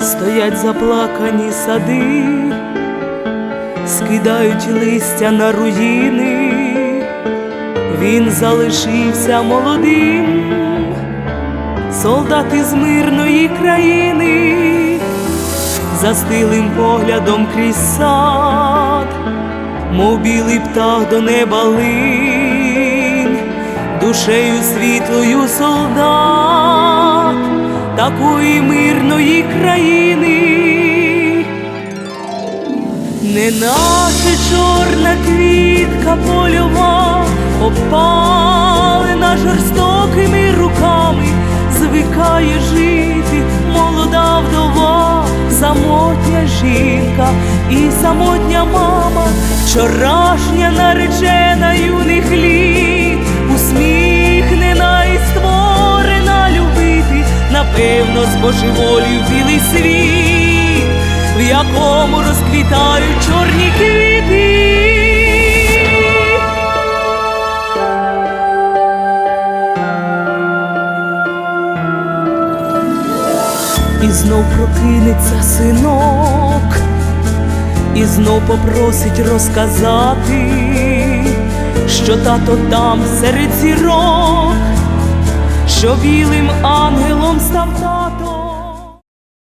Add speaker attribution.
Speaker 1: Стоять заплакані сади, скидають листя на руїни, він залишився молодим, солдат із мирної країни, застилим поглядом крізь сад, мов білий птах до неба линь, душею світлою солдат такої мирної країни, не наша чорна квітка польова, опалена жорстокими руками, звикає жити молода вдова, самотня жінка і самотня мама, вчорашня наречена юних літ, усміхнена і створена любити, напевно, збожеволів білий світ, в якому розквітають чорні квіти. І знов прокинеться синок, і знов попросить розказати, що тато там серед зірок, що білим ангелом.